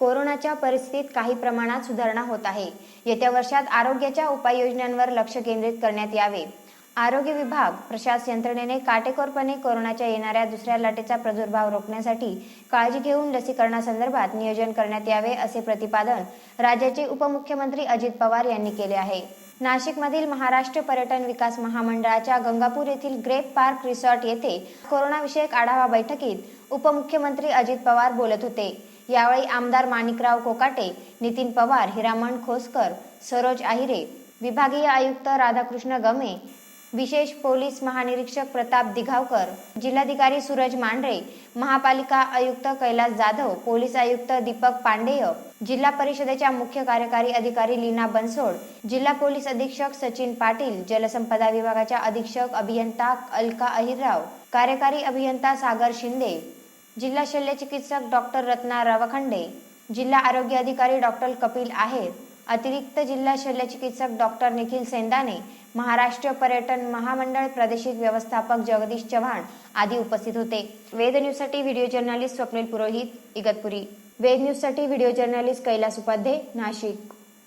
कोरोनाच्या परिस्थितीत काही प्रमाणात सुधारणा होत आहे. येत्या वर्षात आरोग्याच्या उपाययोजनांवर लक्ष केंद्रित करण्यात यावे. आरोग्य विभाग प्रशास यंत्रणेने काटेकोरपणे कोरोनाच्या येणाऱ्या दुसऱ्या लाटेचा प्रादुर्भाव रोखण्यासाठी काळजी घेऊन लसीकरणासंदर्भात नियोजन करण्यात यावे असे प्रतिपादन राज्याचे उपमुख्यमंत्री अजित पवार यांनी केले आहे. नाशिकमधील महाराष्ट्र पर्यटन विकास महामंडळाच्या गंगापूर येथील ग्रेप पार्क रिसॉर्ट येथे कोरोनाविषयक आढावा बैठकीत उपमुख्यमंत्री अजित पवार बोलत होते. यावेळी आमदार माणिकराव कोकाटे नितीन पवार हिरामण खोसकर सरोज आहिरे विभागीय आयुक्त राधाकृष्ण गमे विशेष पोलीस महानिरीक्षक प्रताप दिघावकर जिल्हाधिकारी सूरज मांढरे महापालिका आयुक्त कैलास जाधव पोलीस आयुक्त दीपक पांडेय जिल्हा परिषदेच्या मुख्य कार्यकारी अधिकारी लीना बनसोड जिल्हा पोलीस अधीक्षक सचिन पाटील जलसंपदा विभागाच्या अधीक्षक अभियंता अलका अहिरराव कार्यकारी अभियंता सागर शिंदे जिल्हा शल्य चिकित्सक डॉक्टर रत्ना रवखंडे जिल्हा आरोग्य अधिकारी डॉक्टर कपिल आहेर अतिरिक्त जिल्हा शल्य चिकित्सक डॉक्टर निखिल सेंदाने महाराष्ट्र पर्यटन महामंडळ प्रादेशिक व्यवस्थापक जगदीश चव्हाण आदी उपस्थित होते. वेद न्यूजसाठी व्हिडिओ जर्नलिस्ट स्वप्नील पुरोहित इगतपुरी. वेद न्यूजसाठी व्हिडिओ जर्नलिस्ट कैलास उपाध्ये नाशिक.